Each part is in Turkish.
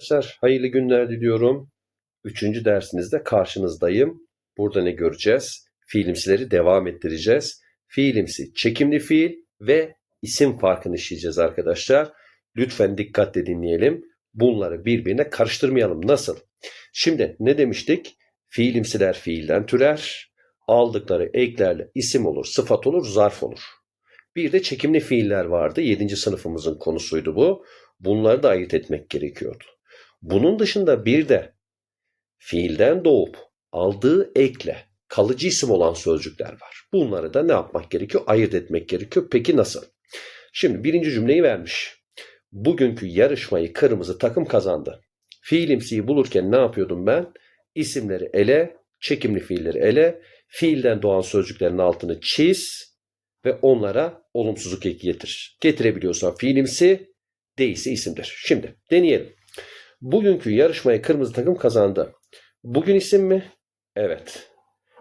Arkadaşlar hayırlı günler diliyorum. Üçüncü dersimizde karşınızdayım. Burada ne göreceğiz? Fiilimsileri devam ettireceğiz. Fiilimsi çekimli fiil ve isim farkını işleyeceğiz arkadaşlar. Lütfen dikkatle dinleyelim. Bunları birbirine karıştırmayalım. Nasıl? Şimdi ne demiştik? Fiilimsiler fiilden türer. Aldıkları eklerle isim olur, sıfat olur, zarf olur. Bir de çekimli fiiller vardı. 7. sınıfımızın konusuydu bu. Bunları da ayırt etmek gerekiyordu. Bunun dışında bir de fiilden doğup aldığı ekle kalıcı isim olan sözcükler var. Bunları da ne yapmak gerekiyor? Ayırt etmek gerekiyor. Peki nasıl? Şimdi birinci cümleyi vermiş. Bugünkü yarışmayı kırmızı takım kazandı. Fiilimsiyi bulurken ne yapıyordum ben? İsimleri ele, çekimli fiilleri ele, fiilden doğan sözcüklerin altını çiz ve onlara olumsuzluk eki getir. Getirebiliyorsan fiilimsi, değilse isimdir. Şimdi deneyelim. Bugünkü yarışmayı kırmızı takım kazandı. Bugün isim mi? Evet.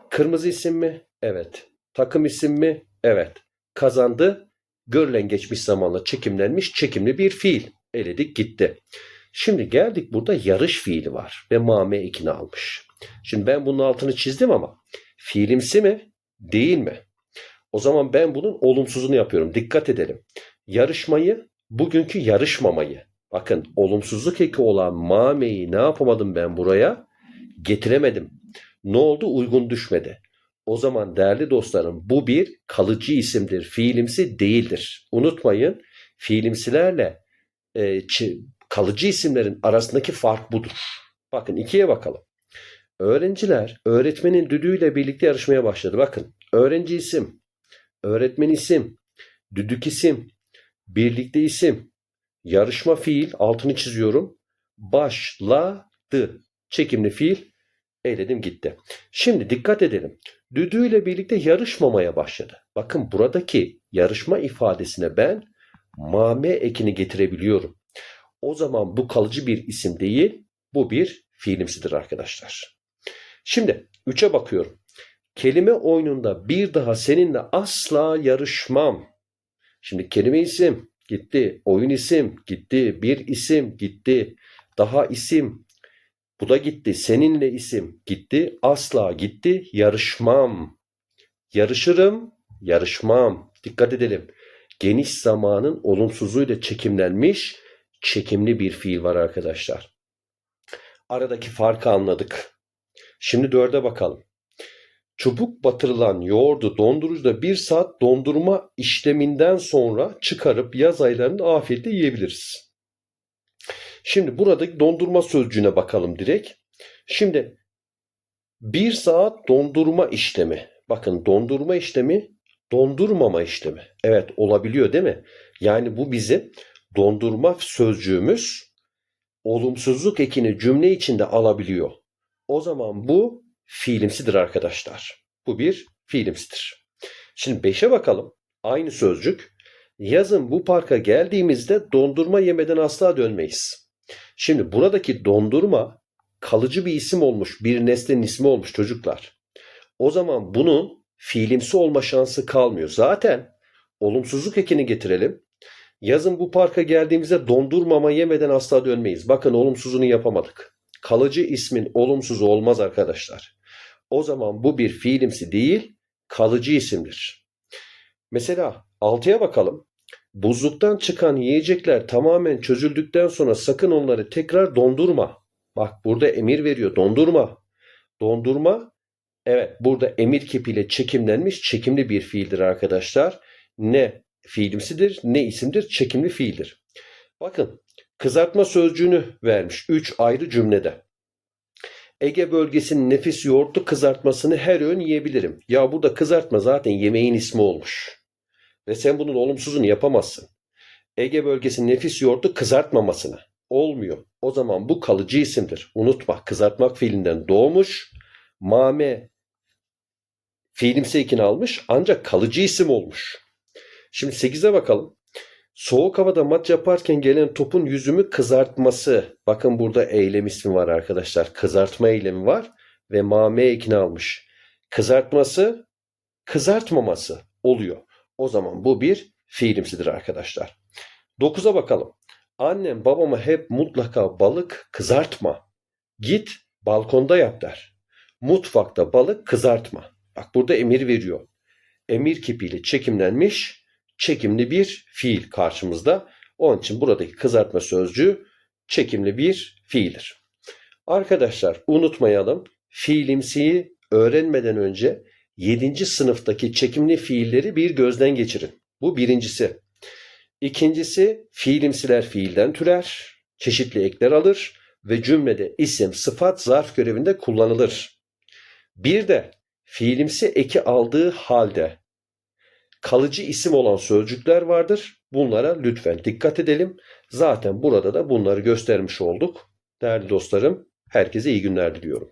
Kırmızı isim mi? Evet. Takım isim mi? Evet. Kazandı. Görülen geçmiş zamanla çekimlenmiş çekimli bir fiil. Eledik gitti. Şimdi geldik burada yarış fiili var ve mame ekini almış. Şimdi ben bunun altını çizdim ama fiilimsi mi? Değil mi? O zaman ben bunun olumsuzunu yapıyorum. Dikkat edelim. Yarışmayı, bugünkü yarışmamayı. Bakın olumsuzluk eki olan mameyi ne yapamadım ben buraya? Getiremedim. Ne oldu? Uygun düşmedi. O zaman değerli dostlarım bu bir kalıcı isimdir. Fiilimsi değildir. Unutmayın fiilimsilerle e, kalıcı isimlerin arasındaki fark budur. Bakın ikiye bakalım. Öğrenciler öğretmenin düdüğüyle birlikte yarışmaya başladı. Bakın öğrenci isim, öğretmen isim, düdük isim, birlikte isim, yarışma fiil altını çiziyorum. Başladı. Çekimli fiil eyledim gitti. Şimdi dikkat edelim. Düdüğüyle birlikte yarışmamaya başladı. Bakın buradaki yarışma ifadesine ben mame ekini getirebiliyorum. O zaman bu kalıcı bir isim değil, bu bir fiilimsidir arkadaşlar. Şimdi 3'e bakıyorum. Kelime oyununda bir daha seninle asla yarışmam. Şimdi kelime isim gitti, oyun isim gitti, bir isim gitti, daha isim bu da gitti, seninle isim gitti, asla gitti, yarışmam. Yarışırım, yarışmam. Dikkat edelim. Geniş zamanın olumsuzluğuyla çekimlenmiş çekimli bir fiil var arkadaşlar. Aradaki farkı anladık. Şimdi dörde bakalım. Çubuk batırılan yoğurdu dondurucuda bir saat dondurma işleminden sonra çıkarıp yaz aylarında afiyetle yiyebiliriz. Şimdi buradaki dondurma sözcüğüne bakalım direkt. Şimdi bir saat dondurma işlemi. Bakın dondurma işlemi dondurmama işlemi. Evet olabiliyor değil mi? Yani bu bizim dondurma sözcüğümüz olumsuzluk ekini cümle içinde alabiliyor. O zaman bu fiilimsidir arkadaşlar. Bu bir fiilimsidir. Şimdi 5'e bakalım. Aynı sözcük. Yazın bu parka geldiğimizde dondurma yemeden asla dönmeyiz. Şimdi buradaki dondurma kalıcı bir isim olmuş, bir nesnenin ismi olmuş çocuklar. O zaman bunun fiilimsi olma şansı kalmıyor. Zaten olumsuzluk ekini getirelim. Yazın bu parka geldiğimizde dondurmama yemeden asla dönmeyiz. Bakın olumsuzunu yapamadık. Kalıcı ismin olumsuzu olmaz arkadaşlar. O zaman bu bir fiilimsi değil, kalıcı isimdir. Mesela 6'ya bakalım. Buzluktan çıkan yiyecekler tamamen çözüldükten sonra sakın onları tekrar dondurma. Bak burada emir veriyor dondurma. Dondurma evet burada emir kipiyle çekimlenmiş çekimli bir fiildir arkadaşlar. Ne fiilimsidir ne isimdir çekimli fiildir. Bakın kızartma sözcüğünü vermiş 3 ayrı cümlede. Ege bölgesinin nefis yoğurtlu kızartmasını her öğün yiyebilirim. Ya burada kızartma zaten yemeğin ismi olmuş. Ve sen bunun olumsuzunu yapamazsın. Ege bölgesinin nefis yoğurtlu kızartmamasını. Olmuyor. O zaman bu kalıcı isimdir. Unutma kızartmak fiilinden doğmuş. Mame fiilimsi ekini almış ancak kalıcı isim olmuş. Şimdi 8'e bakalım. Soğuk havada maç yaparken gelen topun yüzümü kızartması. Bakın burada eylem ismi var arkadaşlar. Kızartma eylemi var ve mame ekini almış. Kızartması, kızartmaması oluyor. O zaman bu bir fiilimsidir arkadaşlar. 9'a bakalım. Annem babama hep mutlaka balık kızartma. Git balkonda yap der. Mutfakta balık kızartma. Bak burada emir veriyor. Emir kipiyle çekimlenmiş çekimli bir fiil karşımızda. Onun için buradaki kızartma sözcüğü çekimli bir fiildir. Arkadaşlar unutmayalım fiilimsiyi öğrenmeden önce 7. sınıftaki çekimli fiilleri bir gözden geçirin. Bu birincisi. İkincisi fiilimsiler fiilden türer, çeşitli ekler alır ve cümlede isim, sıfat, zarf görevinde kullanılır. Bir de fiilimsi eki aldığı halde kalıcı isim olan sözcükler vardır. Bunlara lütfen dikkat edelim. Zaten burada da bunları göstermiş olduk. Değerli dostlarım, herkese iyi günler diliyorum.